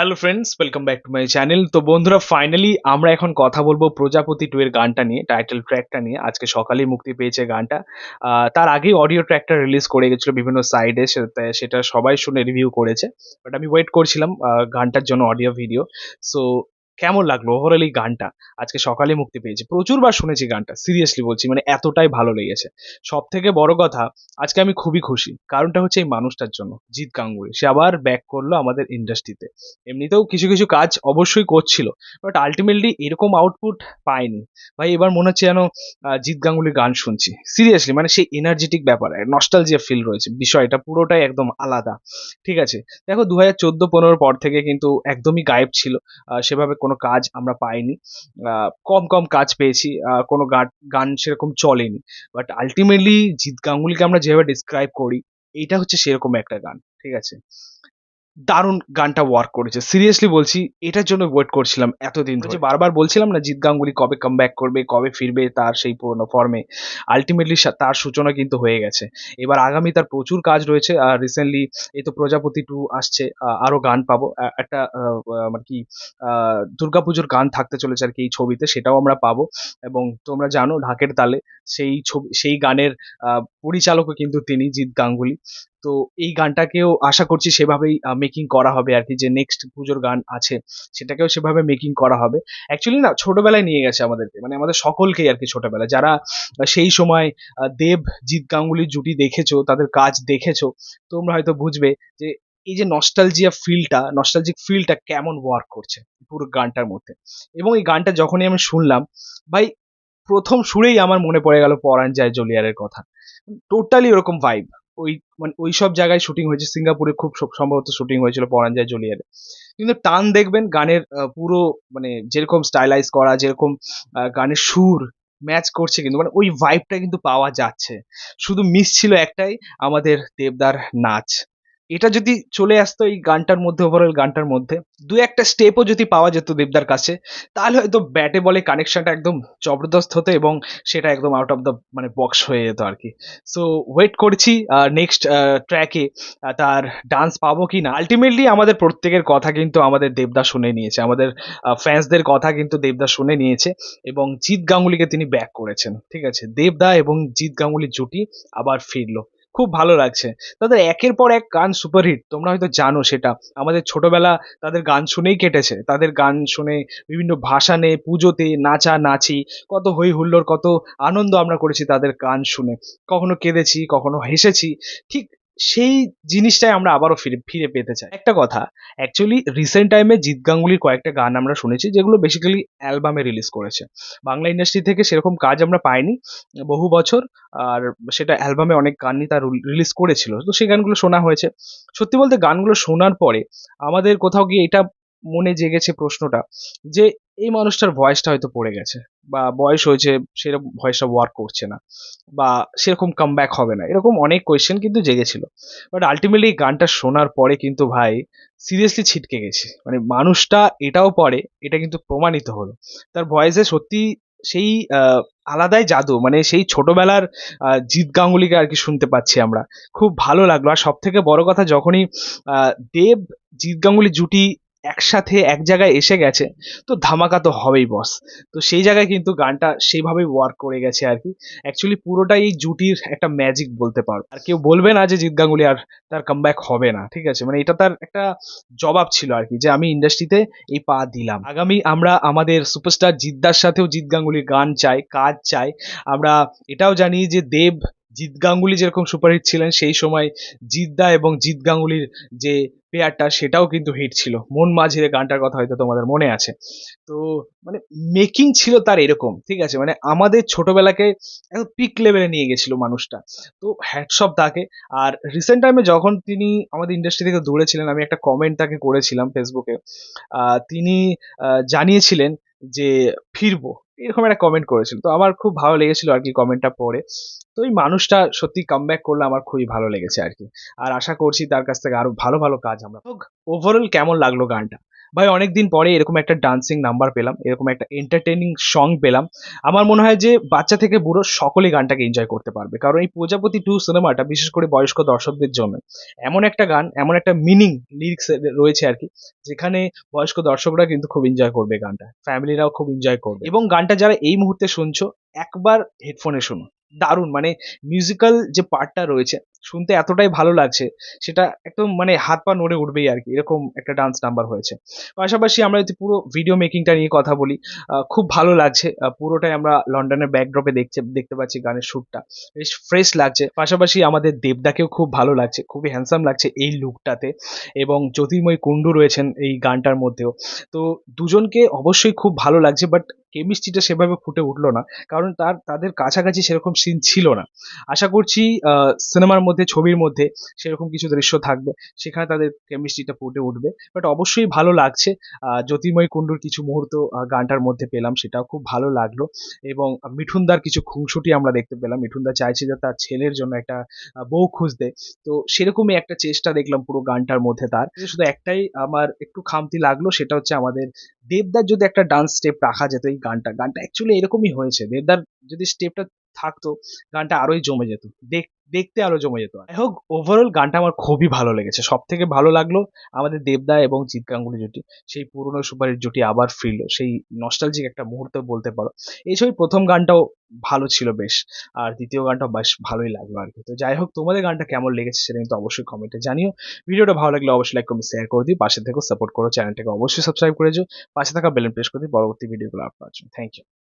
Hello friends welcome back to my channel তো বন্ধুরা finally আমরা এখন কথা বলব প্রজাপতি টু এর গানটা নিয়ে টাইটেল ট্র্যাকটা নিয়ে। আজকে সকালেই মুক্তি পেয়েছে গানটা। তার আগেই অডিও ট্র্যাকটা রিলিজ করে গেছিল বিভিন্ন সাইডে সেটা সবাই শুনে রিভিউ করেছে। বাট আমি ওয়েট করছিলাম গানটার জন্য অডিও ভিডিও সো কেমন লাগল ওভারঅল এই গানটা? আজকে সকালে মুক্তি পেয়েছে। প্রচুরবার শুনেছি গানটা সিরিয়াসলি বলছি মানে এতটাই ভালো লেগেছে। সব থেকে বড় কথা, আজকে আমি খুবই খুশি। কারণটা হচ্ছে এই মানুষটার জন্য, জিৎ গাঙ্গুলি। সে আবার ব্যাক করল আমাদের ইন্ডাস্ট্রিতে এমনিতেও কিছু কিছু কাজ অবশ্যই করছিল বাট আলটিমেটলি এরকম আউটপুট পায়নি। ভাই, এবার মনে হচ্ছে যেন জিৎ গাঙ্গুলির গান শুনছি। সিরিয়াসলি মানে সেই এনার্জেটিক ব্যাপার নস্টালজিয়া ফিল রয়েছে। বিষয়টা পুরোটাই একদম আলাদা। ঠিক আছে? দেখো দু হাজার চোদ্দ পনেরোর পর থেকে কিন্তু একদমই গায়েব ছিল। সেভাবে কোনো কাজ আমরা পাইনি। কম কম কাজ পেয়েছি। কোনো গান গান সেরকম চলেনি। বাট আলটিমেটলি জিৎ গাঙ্গুলিকে আমরা যেভাবে ডিসক্রাইব করি, এইটা হচ্ছে সেরকম একটা গান। ঠিক আছে? দারুণ গানটা ওয়ার্ক করেছে। সিরিয়াসলি বলছি এটার জন্য ওয়েট করছিলাম এতদিন ধরে। বারবার বলছিলাম না জিৎ গাঙ্গুলি কবে কাম করবে কবে ফিরবে তার সেই পুরোনো ফর্মে আলটিমেটলি তার সূচনা কিন্তু হয়ে গেছে। এবার আগামী তার প্রচুর কাজ রয়েছে আর রিসেন্টলি এই তো প্রজাপতি টু আসছে আরও গান পাবো। একটা মানে কি দুর্গাপুজোর গান থাকতে চলেছে আর কি এই ছবিতে সেটাও আমরা পাবো। এবং তোমরা জানো ঢাকের তালে সেই ছবি সেই গানের আহ, পরিচালকও কিন্তু তিনি জিৎ গাঙ্গুলি। তো এই গানটাকেও আশা করছি সেভাবেই মেকিং করা হবে আর কি যে নেক্সট পুজোর গান আছে, সেটাকেও সেভাবে মেকিং করা হবে। অ্যাকচুয়ালি না, ছোটবেলায় নিয়ে গেছে আমাদেরকে মানে আমাদের সকলকেই আর কি ছোটবেলায়। যারা সেই সময় দেব, জিৎ গাঙ্গুলির জুটি দেখেছ, তাদের কাজ দেখেছ, তোমরা হয়তো বুঝবে যে এই যে নস্টালজিয়া ফিলটা নস্টালজিক ফিলটা কেমন ওয়ার্ক করছে পুরো গানটার মধ্যে। এবং এই গানটা যখনই আমি শুনলাম, ভাই, প্রথম সুরেই আমার মনে পড়ে গেল পরাণ যায় জলিয়ারের কথা। টোটালি ওরকম ভাইব ওই মানে ওই সব জায়গায় শুটিং হয়েছে। সিঙ্গাপুরে খুব সম্ভবত শুটিং হয়েছিল পরাঞ্জয় জুলিয়ারে কিন্তু টান দেখবেন গানের পুরো মানে যেরকম স্টাইলাইজ করা, যেরকম গানের সুর ম্যাচ করছে কিন্তু মানে ওই ভাইবটা কিন্তু পাওয়া যাচ্ছে। শুধু মিস ছিল একটাই, আমাদের দেবদার নাচ। এটা যদি চলে আসতো এই গানটার মধ্যে ওভারঅল গানটার মধ্যে, দু একটা স্টেপও যদি পাওয়া যেত দেবদার কাছে, তাহলে হয়তো ব্যাটে বলে কানেকশনটা একদম জবরদস্ত হতো এবং সেটা একদম আউট অফ দ্য মানে বক্স হয়ে যেত আর কি। সো ওয়েট করছি নেক্সট ট্র্যাকে তার ডান্স পাবো কি না? আলটিমেটলি আমাদের প্রত্যেকের কথা কিন্তু আমাদের দেবদা শুনে নিয়েছে, আমাদের ফ্যান্সদের কথা কিন্তু দেবদা শুনে নিয়েছে এবং জিৎ গাঙ্গুলিকে তিনি ব্যাক করেছেন, ঠিক আছে? দেবদা এবং জিৎ গাঙ্গুলির জুটি আবার ফিরলো। খুব ভালো লাগছে। তাদের একের পর এক গান সুপারহিট তোমরা হয়তো জানো সেটা। আমাদের ছোটবেলা তাদের গান শুনেই কেটেছে। তাদের গান শুনে বিভিন্ন ভাসানে পুজোতে, নাচা, নাচি, কত হই হুল্লোর কত আনন্দ আমরা করেছি তাদের গান শুনে। কখনো কেঁদেছি, কখনো হেসেছি। ঠিক সেই জিনিসটাই আমরা আবারও ফিরে ফিরে পেতে চাই। একটা কথা অ্যাকচুয়ালি রিসেন্ট টাইমে জিৎ গাঙ্গুলির কয়েকটা গান আমরা শুনেছি, যেগুলো বেসিক্যালি অ্যালবামে রিলিজ করেছে। বাংলা ইন্ডাস্ট্রি থেকে সেরকম কাজ আমরা পাইনি, বহু বছর, আর সেটা অ্যালবামে অনেক গানই তার রিলিজ করেছিল। তো সেই গানগুলো শোনা হয়েছে। সত্যি বলতে গানগুলো শোনার পরে আমাদের কোথাও গিয়ে এটা মনে জেগেছে প্রশ্নটা, যে এই মানুষটার ভয়েসটা হয়তো পড়ে গেছে বা বয়স হয়েছে সেরকম ভয়েসটা ওয়ার্ক করছে না বা সেরকম কাম হবে না। এরকম অনেক কোয়েশ্চেন কিন্তু জেগেছিল। বাট আলটিমেটলি গানটা শোনার পরে কিন্তু ভাই সিরিয়াসলি ছিটকে গেছি। মানে মানুষটা এটাও পড়ে, এটা কিন্তু প্রমাণিত হলো। তার ভয়েসে সত্যি সেই আলাদাই জাদু মানে সেই ছোটবেলার জিৎ গাঙ্গুলিকে আর কি শুনতে পাচ্ছি আমরা। খুব ভালো লাগল। আর সব থেকে বড় কথা যখনই দেব জিৎ গাঙ্গুলি জুটি একসাথে এক জায়গায় এসে গেছে, তো ধামাকা তো হবেই বস তো সেই জায়গায় কিন্তু গানটা সেইভাবেই ওয়ার্ক করে গেছে আর কি। অ্যাকচুয়ালি পুরোটাই এই জুটির একটা ম্যাজিক বলতে পারো। আর কেউ বলবে না যে জিৎ গাঙ্গুলি আর তার কামব্যাক হবে না, ঠিক আছে? মানে এটা তার একটা জবাব ছিল আর কি, যে আমি ইন্ডাস্ট্রিতে এই পা দিলাম। আগামী আমরা আমাদের সুপারস্টার জিদ্দার সাথেও জিৎ গাঙ্গুলির গান চাই, কাজ চাই। আমরা এটাও জানি যে দেব জিৎ গাঙ্গুলি যেরকম সুপারহিট ছিলেন, সেই সময় জিদ্দা এবং জিৎ গাঙ্গুলির যে পেয়ারটা সেটাও কিন্তু হিট ছিল। মন মাঝিরে গানটার কথা হয়তো তোমাদের মনে আছে। তো মানে মেকিং ছিল তার এরকম, ঠিক আছে? মানে আমাদের ছোটবেলাকে একদম পিক লেভেলে নিয়ে গেছিল মানুষটা। তো হ্যাটসঅপ তাকে। আর রিসেন্ট টাইমে যখন তিনি আমাদের ইন্ডাস্ট্রি থেকে দূরে ছিলেন, আমি একটা কমেন্ট তাকে করেছিলাম ফেসবুকে তিনি জানিয়েছিলেন যে ফিরবো। এরকম একটা কমেন্ট করেছিল। তো আমার খুব ভালো লেগেছিল আর কি কমেন্টটা পড়ে। তো ওই মানুষটা সত্যি কাম ব্যাক করলে আমার খুবই ভালো লেগেছে আর কি। আর আশা করছি তার কাছ থেকে আরও ভালো ভালো কাজ আমরা ওভারঅল কেমন লাগল গানটা? ভাই, অনেকদিন পরে এরকম একটা ডান্সিং নাম্বার পেলাম, এরকম একটা এন্টারটেনিং সং পেলাম। আমার মনে হয় যে বাচ্চা থেকে বুড়ো সকলেই গানটাকে এনজয় করতে পারবে। কারণ এই প্রজাপতি টু সিনেমাটা বিশেষ করে বয়স্ক দর্শকদের জন্য, এমন একটা গান, এমন একটা মিনিং লিরিক্স রয়েছে আর কি, যেখানে বয়স্ক দর্শকরা কিন্তু খুব এনজয় করবে গানটা ফ্যামিলিরাও খুব এনজয় করবে। এবং গানটা যারা এই মুহূর্তে শুনছো, একবার হেডফোনে শুনো দারুণ মানে মিউজিক্যাল যে পার্টটা রয়েছে শুনতে এতটাই ভালো লাগছে, সেটা একদম মানে হাত পা নড়ে উঠবেই আর কি, এরকম একটা ডান্স নাম্বার হয়েছে। পাশাপাশি আমরা যদি পুরো ভিডিও মেকিংটা নিয়ে কথা বলি খুব ভালো লাগছে পুরোটাই আমরা লন্ডনের ব্যাকড্রপে দেখছে, দেখতে পাচ্ছি গানের শ্যুটটা বেশ ফ্রেশ লাগছে। পাশাপাশি আমাদের দেবদাকেও খুব ভালো লাগছে, খুবই হ্যান্ডসাম লাগছে এই লুকটাতে এবং জ্যোতির্ময় কুণ্ডু রয়েছেন এই গানটার মধ্যেও। তো দুজনকে অবশ্যই খুব ভালো লাগছে বাট কেমিস্ট্রিটা সেভাবে ফুটে উঠল না। কারণ তার, তাদের কাছাকাছি সেরকম সিন ছিল না। আশা করছি সিনেমার মধ্যে, ছবির মধ্যে সেরকম কিছু দৃশ্য থাকবে। সেখানে তাদের কেমিস্ট্রিটা ফুটে উঠবে। বাট অবশ্যই ভালো লাগছে। জ্যোতির্ময় কুণ্ডুর কিছু মুহূর্ত গানটার মধ্যে পেলাম। সেটাও খুব ভালো লাগল। এবং মিঠুনদার কিছু খুনসুটি আমরা দেখতে পেলাম। মিঠুনদা চাইছে যে তার ছেলের জন্য একটা বউ খুঁজতে। তো সেরকমই একটা চেষ্টা দেখলাম পুরো গানটার মধ্যে তার। শুধু একটাই আমার একটু খামতি লাগল। সেটা হচ্ছে আমাদের দেবদার যদি একটা ডান্স স্টেপ রাখা যেত এই গানটা গানটা অ্যাকচুয়ালি এরকমই হয়েছে। দেবদার যদি স্টেপটা থাকতো, গানটা আরোই জমে যেত। দেখ- দেখতে আরও জমে যেত। যাই হোক ওভারঅল গানটা আমার খুবই ভালো লেগেছে। সব থেকে ভালো লাগল আমাদের দেবদা এবং জিৎ গাঙ্গুলি জুটি। সেই পুরনো সুপারের জুটি আবার ফিরলো। সেই নস্টালজিক একটা মুহূর্ত বলতে পারো। এই ছবির প্রথম গানটাও ভালো ছিল বেশ, আর দ্বিতীয় গানটাও বেশ ভালোই লাগল আর কি। তো যাই হোক, তোমাদের গানটা কেমন লেগেছে সেটা কিন্তু অবশ্যই কমেন্টে জানিও। ভিডিওটা ভালো লাগলে অবশ্যই লাইক কমেন্ট শেয়ার করে দিই পাশে থেকেও সাপোর্ট করো চ্যানেলটাকে অবশ্যই সাবস্ক্রাইব করে দিও। পাশে থাকা বেলন প্রেস করে দিই পরবর্তী ভিডিওগুলো আপলোড থ্যাংক ইউ